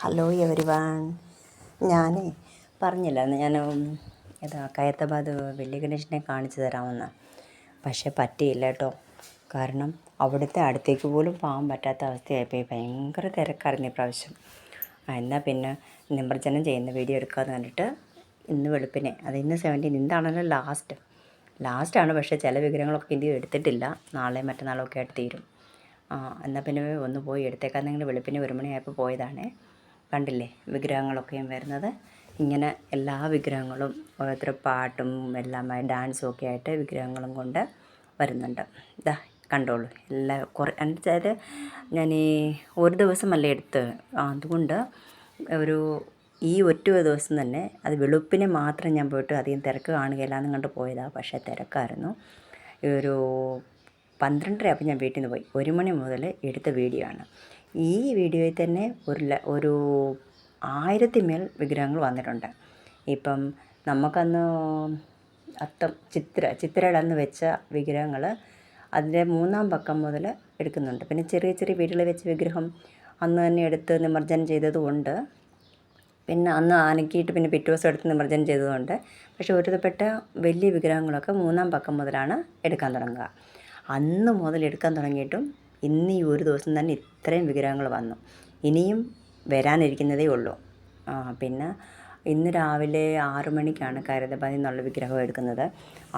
Hello everyone ഞാൻ പറഞ്ഞില്ലായിരുന്നു. ഞാൻ ഏതാ കയത്തബാദ് വലിയ ഗണേശനെ കാണിച്ചു തരാമെന്ന്. പക്ഷേ പറ്റിയില്ല കേട്ടോ. കാരണം അവിടുത്തെ അടുത്തേക്ക് പോലും പോകാൻ പറ്റാത്ത അവസ്ഥയായിപ്പോയി. ഭയങ്കര തിരക്കായിരുന്നു ഇപ്രാവശ്യം എന്നാൽ പിന്നെ നിമർജനം ചെയ്യുന്ന വീഡിയോ എടുക്കാമെന്ന് കണ്ടിട്ട് ഇന്ന് വെളുപ്പിനെ. അത് ഇന്ന് സെവന്റീൻ ഇന്നാണല്ലോ ലാസ്റ്റ് ലാസ്റ്റാണ് പക്ഷേ ചില വിഗ്രഹങ്ങളൊക്കെ ഇന്ത്യ എടുത്തിട്ടില്ല. നാളെ മറ്റന്നാളൊക്കെ ആയിട്ട് തീരും. എന്നാൽ പിന്നെ ഒന്ന് പോയി എടുത്തേക്കാൻ നിങ്ങൾ വെളുപ്പിന് ഒരു മണിയായപ്പോൾ പോയതാണേ. കണ്ടില്ലേ വിഗ്രഹങ്ങളൊക്കെയും വരുന്നത്? ഇങ്ങനെ എല്ലാ വിഗ്രഹങ്ങളും ഓരോരുത്തർ പാട്ടും എല്ലാമായി ഡാൻസും ഒക്കെ ആയിട്ട് വിഗ്രഹങ്ങളും കൊണ്ട് വരുന്നുണ്ട്. ഇതാ കണ്ടോളൂ. എല്ലാ കുറേ എന്നുവെച്ചാൽ ഞാൻ ഈ ഒരു ദിവസമല്ല എടുത്ത് അതുകൊണ്ട് ഒരു ഈ ഒറ്റ ദിവസം തന്നെ അത് വെളുപ്പിനെ മാത്രം ഞാൻ പോയിട്ട് അധികം തിരക്ക് കാണുകയില്ല എന്ന് കണ്ട് പോയതാണ് പക്ഷേ തിരക്കായിരുന്നു. ഒരു പന്ത്രണ്ടര അപ്പം ഞാൻ വീട്ടിൽ നിന്ന് പോയി. ഒരു മണി മുതൽ എടുത്ത വീഡിയോ ആണ്. ഈ വീഡിയോയിൽ തന്നെ ഒരു ഒരു ആയിരത്തി മേൽ വിഗ്രഹങ്ങൾ വന്നിട്ടുണ്ട്. ഇപ്പം നമുക്കന്ന് അത്തം ചിത്ര ചിത്രയുടെ അന്ന് വെച്ച വിഗ്രഹങ്ങൾ അതിന്റെ മൂന്നാം പക്കം മുതൽ എടുക്കുന്നുണ്ട്. പിന്നെ ചെറിയ ചെറിയ വീടുകളിൽ വെച്ച വിഗ്രഹം അന്ന് തന്നെ എടുത്ത് നിമർജനം ചെയ്തതുകൊണ്ട് പിന്നെ അന്ന് ആനക്കിയിട്ട് പിന്നെ പിറ്റേ ദിവസം എടുത്ത് നിമർജനം ചെയ്തതുകൊണ്ട് പക്ഷേ ഒരുതപ്പെട്ട വലിയ വിഗ്രഹങ്ങളൊക്കെ മൂന്നാം പക്കം മുതലാണ് എടുക്കാൻ തുടങ്ങുക. അന്ന് മുതൽ എടുക്കാൻ തുടങ്ങിയിട്ടും ഇന്ന് ഈ ഒരു ദിവസം തന്നെ ഇത്രയും വിഗ്രഹങ്ങൾ വന്നു. ഇനിയും വരാനിരിക്കുന്നതേ ഉള്ളൂ. പിന്നെ ഇന്ന് രാവിലെ ആറു മണിക്കാണ് കരുതപ്പതി എന്നുള്ള വിഗ്രഹം എടുക്കുന്നത്.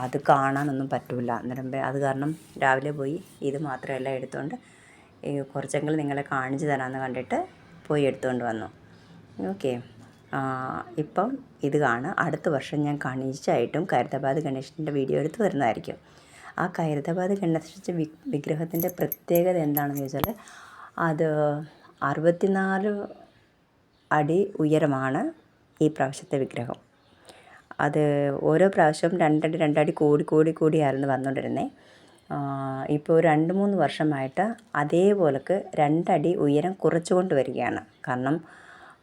അത് കാണാനൊന്നും പറ്റില്ല അന്നേരം അത് കാരണം രാവിലെ പോയി ഇത് മാത്രമല്ല എടുത്തുകൊണ്ട് കുറച്ചെങ്കിലും നിങ്ങളെ കാണിച്ചു തരാമെന്ന് കണ്ടിട്ട് പോയി എടുത്തുകൊണ്ട് വന്നു. ഓക്കെ. ഇപ്പം ഇത് കാണാം. അടുത്ത വർഷം ഞാൻ കണിച്ചായിട്ടും കരുതാബാദ് ഗണേശന്റെ വീഡിയോ എടുത്ത് വരുന്നതായിരിക്കും. ആ കരുതാബാദ് ഗണേശ വിഗ്രഹത്തിന്റെ പ്രത്യേകത എന്താണെന്ന് ചോദിച്ചാൽ അത് അറുപത്തിനാല് അടി ഉയരമാണ് ഈ പ്രാവശ്യത്തെ വിഗ്രഹം. അത് ഓരോ പ്രാവശ്യവും രണ്ടടി രണ്ടടി കൂടി കൂടി കൂടിയായിരുന്നു വന്നുകൊണ്ടിരുന്നത് ഇപ്പോൾ രണ്ട് മൂന്ന് വർഷമായിട്ട് അതേപോലക്ക് രണ്ടടി ഉയരം കുറച്ചുകൊണ്ട് വരികയാണ്. കാരണം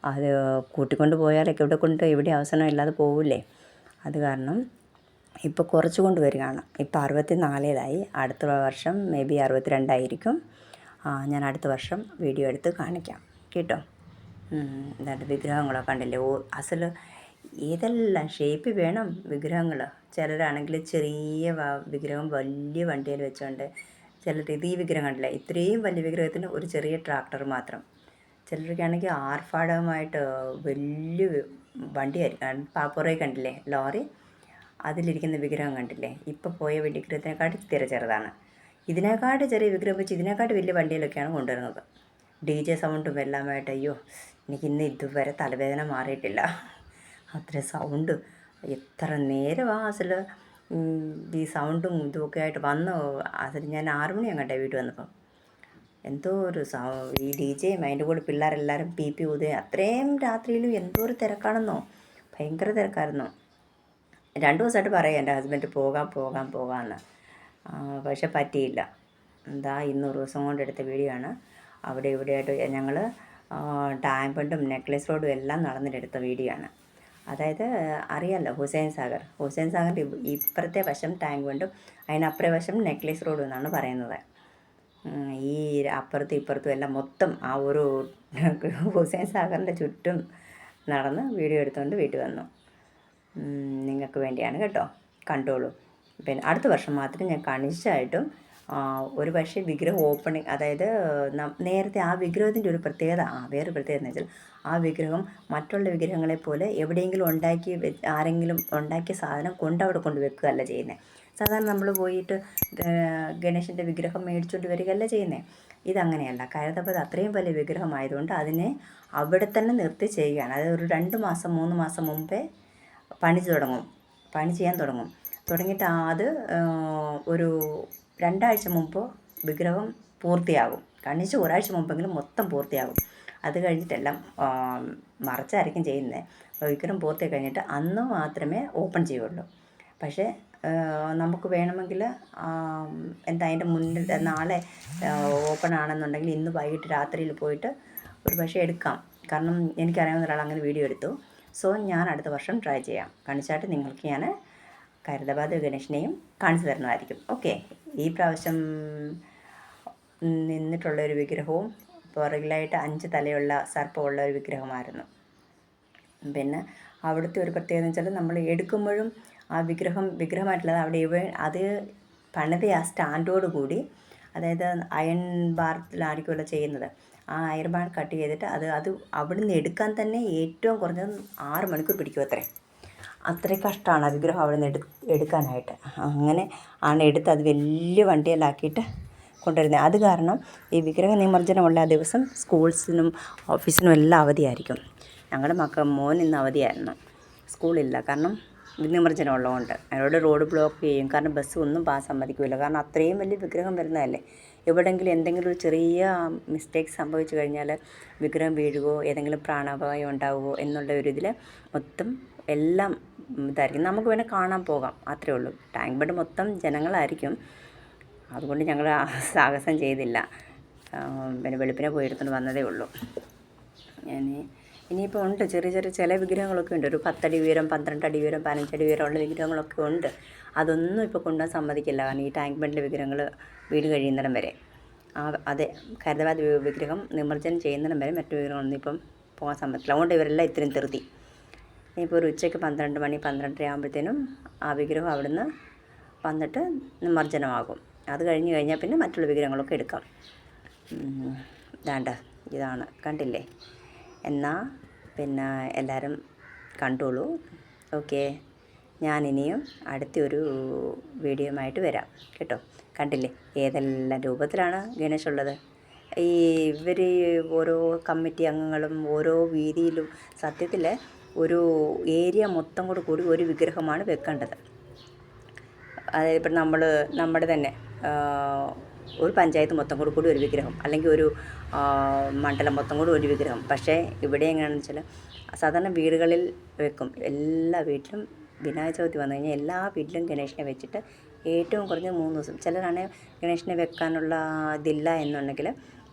അത് കൂട്ടിക്കൊണ്ട് പോയാലൊക്കെ ഇവിടെ കൊണ്ട് ഇവിടെ അവസാനം ഇല്ലാതെ പോവില്ലേ? അത് കാരണം ഇപ്പോൾ കുറച്ച് കൊണ്ട് വരികയാണ് ഇപ്പോൾ അറുപത്തി നാലേതായി അടുത്ത വർഷം മേ ബി അറുപത്തി രണ്ടായിരിക്കും ഞാൻ അടുത്ത വർഷം വീഡിയോ എടുത്ത് കാണിക്കാം. കേട്ടോ? എന്താണ്ട് വിഗ്രഹങ്ങളൊക്കെ കണ്ടില്ലേ? ഓ അസൽ ഏതെല്ലാം ഷേപ്പ് വേണം വിഗ്രഹങ്ങൾ ചിലരാണെങ്കിൽ ചെറിയ വിഗ്രഹം വലിയ വണ്ടിയിൽ വെച്ചുകൊണ്ട് ചിലർ ഇത് ഈ വിഗ്രഹം കണ്ടില്ല? ഇത്രയും വലിയ വിഗ്രഹത്തിന് ഒരു ചെറിയ ട്രാക്ടർ മാത്രം. ചിലർക്കാണെങ്കിൽ ആർഭാടമായിട്ട് വലിയ വണ്ടിയായിരിക്കും. പാപ്പുറയൊക്കെ കണ്ടില്ലേ? ലോറി? അതിലിരിക്കുന്ന വിഗ്രഹം കണ്ടില്ലേ? ഇപ്പം പോയ വിഗ്രഹത്തിനെക്കാട്ടി തീരെ ചെറുതാണ്. ഇതിനെക്കാട്ട് ചെറിയ വിഗ്രഹം വെച്ച് ഇതിനെക്കാട്ട് വലിയ വണ്ടിയിലൊക്കെയാണ് കൊണ്ടുവരുന്നത്. ഡി ജെ സൗണ്ടും എല്ലാമായിട്ട് അയ്യോ എനിക്ക് ഇന്ന് ഇതുവരെ തലവേദന മാറിയിട്ടില്ല. അത്ര സൗണ്ട്. എത്ര നേരം ആ അസിൽ ഈ സൗണ്ടും ഇതുമൊക്കെ ആയിട്ട് വന്ന് അസൽ ഞാൻ ആറു മണി അങ്ങോട്ടെ വീട്ടിൽ വന്നപ്പം. എന്തോ ഒരു സൗ ഈ ഡി ജെയും അതിന്റെ കൂടെ പിള്ളേരെല്ലാവരും പി പി ഊതുകയും അത്രയും രാത്രിയിലും എന്തോ ഒരു തിരക്കാണെന്നോ? ഭയങ്കര തിരക്കായിരുന്നു? രണ്ട് ദിവസമായിട്ട് പറയാം എന്റെ ഹസ്ബൻഡ് പോകാം പോകാം പോകാമെന്ന്. പക്ഷെ പറ്റിയില്ല. എന്താ ഇന്നൂറ് ദിവസം കൊണ്ട് എടുത്ത വീഡിയോ ആണ്. അവിടെ ഇവിടെയായിട്ട് ഞങ്ങൾ ടാങ്ക് നെക്ലസ് റോഡും എല്ലാം നടന്നിട്ടെടുത്ത വീഡിയോ ആണ്. അതായത് അറിയാമല്ലോ ഹുസൈൻ സാഗർ. ഹുസൈൻ സാഗറിന്റെ ഇപ്പുറത്തെ വശം ടാങ്ക് ബണ്ടും അതിനപ്പുറേ വശം നെക്ലേസ് റോഡും എന്നാണ് പറയുന്നത്. ഈ അപ്പുറത്തും ഇപ്പുറത്തും എല്ലാം മൊത്തം ആ ഒരു ഹുസൈൻ സാഗറിന്റെ ചുറ്റും നടന്ന് വീഡിയോ എടുത്തുകൊണ്ട് വീട്ടിൽ വന്നു. നിങ്ങൾക്ക് വേണ്ടിയാണ് കേട്ടോ. കണ്ടോളൂ. പിന്നെ അടുത്ത വർഷം മാത്രമേ ഞാൻ കണിച്ചായിട്ടും ഒരു പക്ഷേ വിഗ്രഹം ഓപ്പണിങ് അതായത് നേരത്തെ ആ വിഗ്രഹത്തിന്റെ ഒരു പ്രത്യേകത ആ വേറൊരു പ്രത്യേകത എന്ന് വെച്ചാൽ ആ വിഗ്രഹം മറ്റുള്ള വിഗ്രഹങ്ങളെ പോലെ എവിടെയെങ്കിലും ഉണ്ടാക്കി ആരെങ്കിലും ഉണ്ടാക്കിയ സാധനം കൊണ്ട് അവിടെ കൊണ്ട് വെക്കുകയല്ല ചെയ്യുന്നത് സാധാരണ നമ്മൾ പോയിട്ട് ഗണേശന്റെ വിഗ്രഹം മേടിച്ചുകൊണ്ട് വരികയല്ല ചെയ്യുന്നത് ഇതങ്ങനെയല്ല. കരുതപ്പത് അത്രയും വലിയ വിഗ്രഹമായതുകൊണ്ട് അതിനെ അവിടെ തന്നെ നിർത്തി ചെയ്യുകയാണ്. അതായത് ഒരു രണ്ട് മാസം മൂന്ന് മാസം മുമ്പേ പണി തുടങ്ങും. പണി ചെയ്യാൻ തുടങ്ങും. തുടങ്ങിയിട്ട് അത് ഒരു രണ്ടാഴ്ച മുമ്പ് വിഗ്രഹം പൂർത്തിയാകും. കണ്ണിച്ച് ഒരാഴ്ച മുമ്പെങ്കിലും മൊത്തം പൂർത്തിയാകും. അത് കഴിഞ്ഞിട്ടെല്ലാം മറച്ചായിരിക്കും ചെയ്യുന്നത് വിഗ്രഹം പൂർത്തി കഴിഞ്ഞിട്ട് അന്ന് മാത്രമേ ഓപ്പൺ ചെയ്യുള്ളൂ. പക്ഷേ നമുക്ക് വേണമെങ്കിൽ എന്താ അതിന്റെ മുന്നിൽ നാളെ ഓപ്പൺ ആണെന്നുണ്ടെങ്കിൽ ഇന്ന് വൈകിട്ട് രാത്രിയിൽ പോയിട്ട് ഒരു പക്ഷേ എടുക്കാം. കാരണം എനിക്കറിയാവുന്ന ഒരാൾ അങ്ങനെ വീഡിയോ എടുത്തു. സോ ഞാൻ അടുത്ത വർഷം ട്രൈ ചെയ്യാം. കാണിച്ചായിട്ട് നിങ്ങൾക്ക് ഞാൻ കരുതബാദ് ഗണേഷിനെയും കാണിച്ചു തരുന്നതായിരിക്കും. ഓക്കെ ഈ പ്രാവശ്യം നിന്നിട്ടുള്ള ഒരു വിഗ്രഹവും പുറകിലായിട്ട് അഞ്ച് തലയുള്ള സർപ്പമുള്ള ഒരു വിഗ്രഹമായിരുന്നു. പിന്നെ അവിടുത്തെ ഒരു പ്രത്യേകത വെച്ചാൽ നമ്മൾ എടുക്കുമ്പോഴും ആ വിഗ്രഹം വിഗ്രഹമായിട്ടുള്ളത് അവിടെ ഇവ അത് പണിത ആ സ്റ്റാൻഡോട് കൂടി അതായത് അയൺ ബാർത്തിലായിരിക്കുമല്ലോ ചെയ്യുന്നത്. ആ അയർ കട്ട് ചെയ്തിട്ട് അത് അത് അവിടുന്ന് എടുക്കാൻ തന്നെ ഏറ്റവും കുറഞ്ഞത് ആറ് മണിക്കൂർ പിടിക്കും അത്രേ. അത്രയും കഷ്ടമാണ് ആ വിഗ്രഹം അവിടെ നിന്ന് എടു എടുക്കാനായിട്ട്. അങ്ങനെ ആണ് എടുത്ത് അത് വലിയ വണ്ടിയിലാക്കിയിട്ട് കൊണ്ടുവരുന്നത്. അത് കാരണം ഈ വിഗ്രഹ നിമജ്ജനമുള്ള ആ ദിവസം സ്കൂൾസിനും ഓഫീസിനും എല്ലാം അവധിയായിരിക്കും. ഞങ്ങളുടെ മക്ക മോൻ ഇന്ന് അവധിയായിരുന്നു. സ്കൂളില്ല. കാരണം നിമജ്ജനം ഉള്ളതുകൊണ്ട് അതിനോട് റോഡ് ബ്ലോക്ക് ചെയ്യും. കാരണം ബസ് ഒന്നും പാസ് സമ്മതിക്കില്ല കാരണം അത്രയും വലിയ വിഗ്രഹം വരുന്നതല്ലേ. എവിടെയെങ്കിലും എന്തെങ്കിലും ഒരു ചെറിയ മിസ്റ്റേക്ക് സംഭവിച്ചു കഴിഞ്ഞാൽ വിഗ്രഹം വീഴുവോ ഏതെങ്കിലും പ്രാണാപായം ഉണ്ടാവുമോ എന്നുള്ള ഒരു ഇതിൽ മൊത്തം എല്ലാം ഇതായിരിക്കും. നമുക്ക് വേണേൽ കാണാൻ പോകാം അത്രേ ഉള്ളൂ. ടാങ്ക് ബഡ് മൊത്തം ജനങ്ങളായിരിക്കും. അതുകൊണ്ട് ഞങ്ങൾ സാഹസം ചെയ്തില്ല. പിന്നെ വെളുപ്പിനെ പോയി വന്നതേ ഉള്ളൂ. ഞാൻ ഇനിയിപ്പോൾ ഉണ്ട്. ചെറിയ ചെറിയ ചില വിഗ്രഹങ്ങളൊക്കെ ഉണ്ട്. ഒരു പത്തടി ഉയരം പന്ത്രണ്ട് അടി ഉയരം പതിനഞ്ചടി ഉയരമുള്ള വിഗ്രഹങ്ങളൊക്കെ ഉണ്ട്. അതൊന്നും ഇപ്പോൾ കൊണ്ടുപോകാൻ സമ്മതിക്കില്ല. കാരണം ഈ ടാങ്ക് ബണ്ടിലെ വിഗ്രഹങ്ങൾ വീട് കഴിയുന്നിടം വരെ. ആ അതെ കരുതവാദ വിഗ്രഹം നിമർജനം ചെയ്യുന്നിടം വരെ മറ്റു വിഗ്രഹങ്ങളൊന്നും ഇപ്പം പോകാൻ സമ്മതിക്കില്ല. അതുകൊണ്ട് ഇവരെല്ലാം ഇത്രയും ധൃതി. ഇനിയിപ്പോൾ ഒരു ഉച്ചയ്ക്ക് പന്ത്രണ്ട് മണി പന്ത്രണ്ടര ആകുമ്പോഴത്തേനും ആ വിഗ്രഹം അവിടുന്ന് വന്നിട്ട് നിമർജനമാകും. അത് കഴിഞ്ഞ് കഴിഞ്ഞാൽ പിന്നെ മറ്റുള്ള വിഗ്രഹങ്ങളൊക്കെ എടുക്കാം. വേണ്ട ഇതാണ്. കണ്ടില്ലേ? എന്നാൽ പിന്നെ എല്ലാവരും കണ്ടോളൂ. ഓക്കെ. ഞാനിനിയും അടുത്തൊരു വീഡിയോയുമായിട്ട് വരാം. കേട്ടോ? കണ്ടില്ലേ? ഏതെല്ലാം രൂപത്തിലാണ് ഗണേശ് ഉള്ളത്? ഈ ഇവർ ഓരോ കമ്മിറ്റി അംഗങ്ങളും ഓരോ വീതിയിലും സത്യത്തിൽ ഒരു ഏരിയ മൊത്തം കൂടെ കൂടി ഒരു വിഗ്രഹമാണ് വെക്കേണ്ടത്. അതായത് ഇപ്പം നമ്മൾ നമ്മുടെ തന്നെ ഒരു പഞ്ചായത്ത് മൊത്തം കൂടെ കൂടി ഒരു വിഗ്രഹം അല്ലെങ്കിൽ ഒരു മണ്ഡലം മൊത്തം കൂടി ഒരു വിഗ്രഹം. പക്ഷേ ഇവിടെ എങ്ങനെയാണെന്ന് വെച്ചാൽ സാധാരണ വീടുകളിൽ വെക്കും. എല്ലാ വീട്ടിലും വിനായക ചവിതി വന്നു കഴിഞ്ഞാൽ എല്ലാ വീട്ടിലും ഗണേശനെ വെച്ചിട്ട് ഏറ്റവും കുറഞ്ഞ മൂന്ന് ദിവസം. ചിലരാണെങ്കിൽ ഗണേശനെ വെക്കാനുള്ള ഇതില്ല എന്നുണ്ടെങ്കിൽ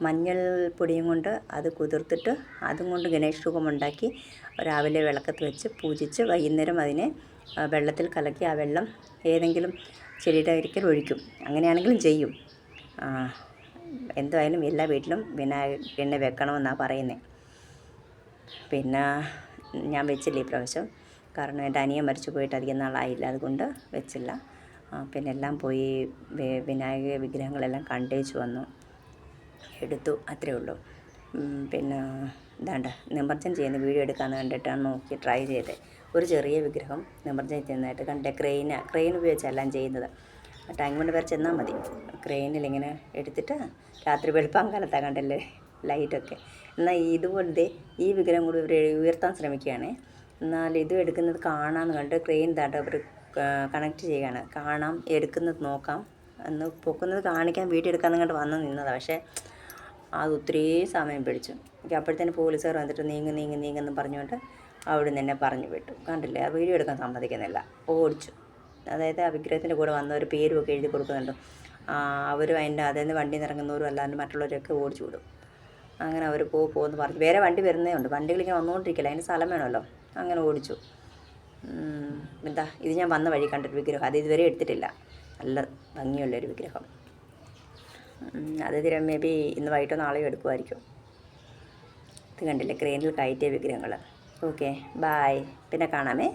മഞ്ഞൾ പൊടിയും കൊണ്ട് അത് കുതിർത്തിട്ട് അതും കൊണ്ട് ഗണേശ രൂപമുണ്ടാക്കി രാവിലെ വിളക്കത്ത് വെച്ച് പൂജിച്ച് വൈകുന്നേരം അതിനെ വെള്ളത്തിൽ കലക്കി ആ വെള്ളം ഏതെങ്കിലും ചെടിയുടെ ഒരിക്കൽ ഒഴിക്കും. അങ്ങനെയാണെങ്കിലും ചെയ്യും. എന്തായാലും എല്ലാ വീട്ടിലും വിനായകനെ വെക്കണമെന്നാണ് പറയുന്നത് പിന്നെ ഞാൻ വെച്ചില്ല ഈ പ്രാവശ്യം. കാരണം എന്റെ അനിയൻ മരിച്ചു പോയിട്ട് അധികം നാളായില്ല അതുകൊണ്ട് വെച്ചില്ല. പിന്നെ എല്ലാം പോയി വിനായക വിഗ്രഹങ്ങളെല്ലാം കണ്ടേച്ചു വന്നു. എടുത്തു അത്രേ ഉള്ളൂ. പിന്നെ ഇതാണ്ട് നിമർജനം ചെയ്യുന്ന വീഡിയോ എടുക്കാമെന്ന് കണ്ടിട്ടാണ് നോക്കി ട്രൈ ചെയ്തത് ഒരു ചെറിയ വിഗ്രഹം നിമർജനം ചെയ്യുന്നതായിട്ട് കണ്ടേ ക്രെയിന് ക്രെയിൻ ഉപയോഗിച്ചെല്ലാം ചെയ്യുന്നത്. ടാങ്ക് കൊണ്ട് വരെ ചെന്നാൽ മതി. ക്രെയിനിൽ ഇങ്ങനെ എടുത്തിട്ട് രാത്രി വെളുപ്പം കാലത്താണ് കണ്ടല്ലേ ലൈറ്റൊക്കെ എന്നാൽ ഇതുപോലത്തെ ഈ വിഗ്രഹം കൂടി ഇവർ ഉയർത്താൻ ശ്രമിക്കുകയാണ്. എന്നാൽ ഇത് എടുക്കുന്നത് കാണാമെന്ന് കണ്ട് ക്രെയിൻ താട്ട് അവർ കണക്ട് ചെയ്യുകയാണ് കാണാം എടുക്കുന്നത് നോക്കാം. എന്ന് പൊക്കുന്നത് കാണിക്കാൻ വീട്ടിൽ എടുക്കാമെന്ന് കണ്ട് വന്ന് നിന്നതാണ് പക്ഷേ അത് ഒത്തിരി സമയം പിടിച്ചു. എനിക്ക് അപ്പോഴത്തേന് പോലീസുകാർ വന്നിട്ട് നീങ്ങ് നീങ്ങ് നീങ്ങെന്ന് പറഞ്ഞുകൊണ്ട് അവിടെ നിന്ന് എന്നെ പറഞ്ഞു വിട്ടു. കണ്ടില്ലേ? ആ വീഡിയോ എടുക്കാൻ സമ്മതിക്കുന്നില്ല. ഓടിച്ചു. അതായത് ആ വിഗ്രഹത്തിന്റെ കൂടെ വന്നവർ പേരുമൊക്കെ എഴുതി കൊടുക്കുന്നുണ്ട്. അവരും അതിന്റെ അതിൽ നിന്ന് വണ്ടിയിൽ നിന്ന് അല്ലാണ്ട് മറ്റുള്ളവരൊക്കെ ഓടിച്ചു വിടും. അങ്ങനെ അവർ പോ പോകുമെന്ന് പറഞ്ഞു. വേറെ വണ്ടി വരുന്നേ ഉണ്ട്. വണ്ടികളിങ്ങനെ വന്നുകൊണ്ടിരിക്കില്ല? അതിന് സ്ഥലം വേണമല്ലോ. അങ്ങനെ ഓടിച്ചു. എന്താ? ഇത് ഞാൻ വന്ന വഴി കണ്ടൊരു വിഗ്രഹം. അത് ഇതുവരെ എടുത്തിട്ടില്ല. നല്ല ഭംഗിയുള്ളൊരു വിഗ്രഹം. അത് തിര മേ ബി ഇന്ന് വൈകിട്ടോ നാളെയോ എടുക്കുമായിരിക്കും ഇത് കണ്ടില്ലേ? ക്രെയിനിൽ കയറ്റിയ വിഗ്രഹങ്ങൾ ഓക്കെ ബായ്. പിന്നെ കാണാമേ.